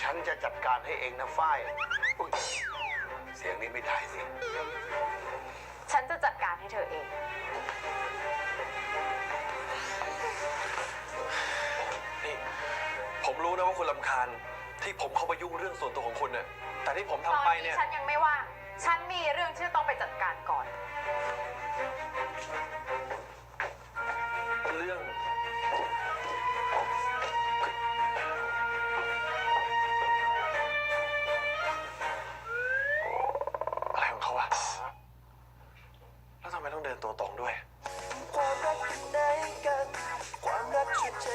ฉันจะจัดการให้เองนะฝ้ายอุ๊ยเสียงนี้ไม่ได้สิ ฉันจะจัดการให้เธอเอง นี่ผมรู้นะว่าคุณลำคาญที่ผมเข้าไปยุ่งเรื่องส่วนตัวของคุณเนี่ยแต่ที่ผมตอนทำไปนี้เนี่ย ฉันยังไม่ว่า เรื่องอะไรของเขาอะแล้วทำไมต้องเดินตัวตรงด้วย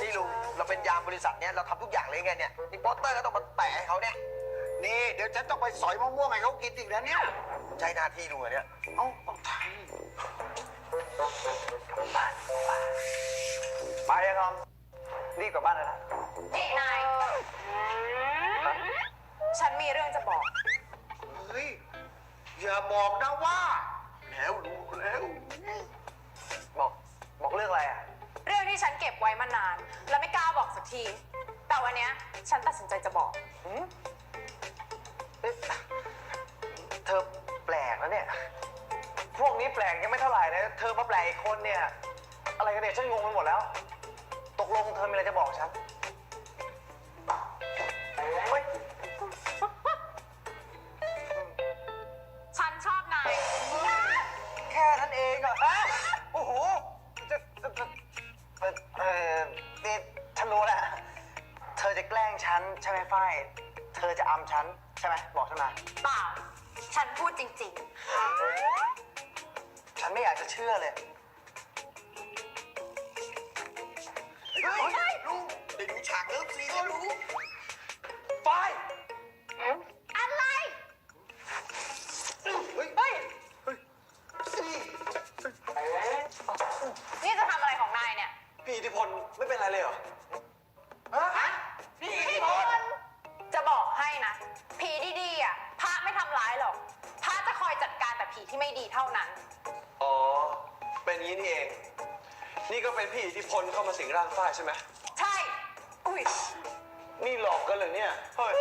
นี่ลุงเราเป็นยามบริษัทเนี้ยเราทำทุกอย่างเลยไงเนี่ยนี่โปสเตอร์ก็ต้องมาแปะให้เขาเนี่ยนี่ เดี๋ยวฉันต้องไปสอยมะม่วงให้เขากินอีกแล้วเนี่ยใช้หน้าที่ลุงอะเนี่ย เอ้าต้องทไอย่าบอกนะว่า แล้วรู้แล้ว บอก บอกเรื่องอะไรอะ เรื่องที่ฉันเก็บไว้มานาน แล้วไม่กล้าบอกสักที แต่วันเนี้ยฉันตัดสินใจจะบอกเอ๊ะเธอแปลกนะเนี่ย พวกนี้แปลกยังไม่เท่าไหร่นะ เธอมาแปลกอีกคนเนี่ย อะไรกันเนี่ย ฉันงงไปหมดแล้ว ตกลงเธอมีอะไรจะบอกฉัน องอฮะโอ้โหจะจะจะเอ่อเออนี่ฉันรู้แล้วเธอจะแกล้งฉันใช่ไหมฝ้ายเธอจะอำฉันใช่ไหมบอกฉันมา เปล่า ฉันพูดจริงฉันไม่อยากจะเชื่อเลย อะไรเลยเหรอฮะพี่อิทธิพลจะบอกให้นะ ผีดีๆอะพระไม่ทำร้ายหรอกพระจะคอยจัดการแต่ผีที่ไม่ดีเท่านั้น อ๋อ เป็นงี้นี่เอง นี่ก็เป็นพี่อิทธิพลเข้ามาสิงร่างฝ้ายใช่ไหมใช่ อุ้ย นี่หลอกกันเหรอเนี่ย เฮ้ย